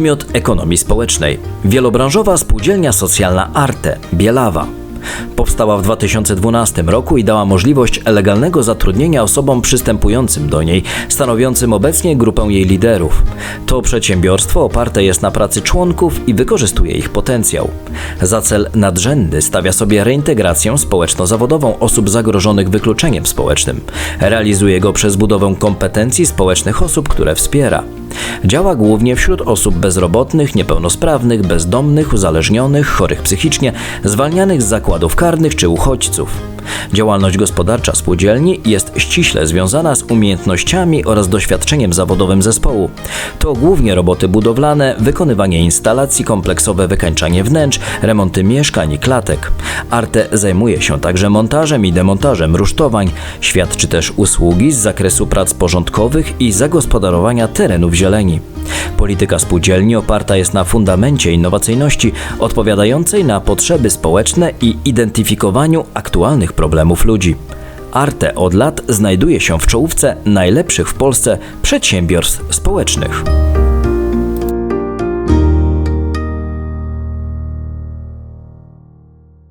podmiot ekonomii społecznej. Wielobranżowa spółdzielnia socjalna Arte Bielawa. Powstała w 2012 roku i dała możliwość legalnego zatrudnienia osobom przystępującym do niej, stanowiącym obecnie grupę jej liderów. To przedsiębiorstwo oparte jest na pracy członków i wykorzystuje ich potencjał. Za cel nadrzędny stawia sobie reintegrację społeczno-zawodową osób zagrożonych wykluczeniem społecznym. Realizuje go przez budowę kompetencji społecznych osób, które wspiera. Działa głównie wśród osób bezrobotnych, niepełnosprawnych, bezdomnych, uzależnionych, chorych psychicznie, zwalnianych z zakładów karnych czy uchodźców. Działalność gospodarcza spółdzielni jest ściśle związana z umiejętnościami oraz doświadczeniem zawodowym zespołu. To głównie roboty budowlane, wykonywanie instalacji, kompleksowe wykańczanie wnętrz, remonty mieszkań i klatek. Arte zajmuje się także montażem i demontażem rusztowań, świadczy też usługi z zakresu prac porządkowych i zagospodarowania terenów zieleni. Polityka spółdzielni oparta jest na fundamencie innowacyjności odpowiadającej na potrzeby społeczne i identyfikowaniu aktualnych problemów ludzi. Arte od lat znajduje się w czołówce najlepszych w Polsce przedsiębiorstw społecznych.